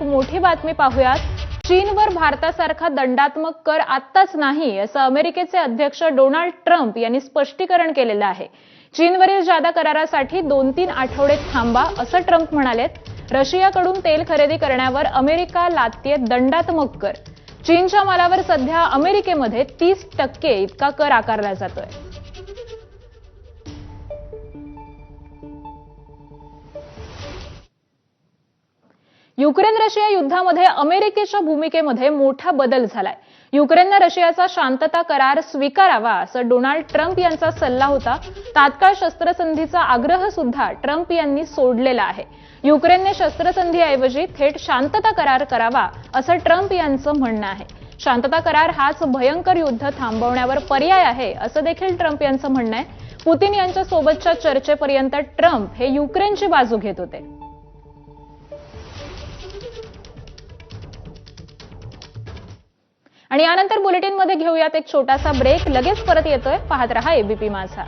एक मोठी बातमी पाहूयात. चीनवर भारतासारखा दंडात्मक कर आत्ताच नाही असं अमेरिकेचे अध्यक्ष डोनाल्ड ट्रम्प यांनी स्पष्टीकरण केलेलं आहे. चीनवरील जादा करारासाठी दोन तीन आठवडे थांबा असं ट्रम्प म्हणालेत. रशियाकडून तेल खरेदी करण्यावर अमेरिका लादतीये दंडात्मक कर. चीनच्या मालावर सध्या अमेरिकेमध्ये तीस टक्के इतका कर आकारला जातोय. युक्रेन रशिया युद्धामध्ये अमेरिकेच्या भूमिकेमध्ये मोठा बदल झालाय. युक्रेननं रशियाचा शांतता करार स्वीकारावा असं डोनाल्ड ट्रम्प यांचा सल्ला होता. तात्काळ शस्त्रसंधीचा आग्रह सुद्धा ट्रम्प यांनी सोडलेला आहे. युक्रेनने शस्त्रसंधीऐवजी थेट शांतता करार करावा असं ट्रम्प यांचं म्हणणं आहे. शांतता करार हाच भयंकर युद्ध थांबवण्यावर पर्याय आहे असं देखील ट्रम्प यांचं म्हणणं आहे. पुतीन यांच्या सोबतच्या चर्चेपर्यंत ट्रम्प हे युक्रेनची बाजू घेत होते. आणि यानंतर बुलेटिनमध्ये घेऊयात एक छोटासा ब्रेक. लगेच परत येतोय. पाहत रहा एबीपी माझा.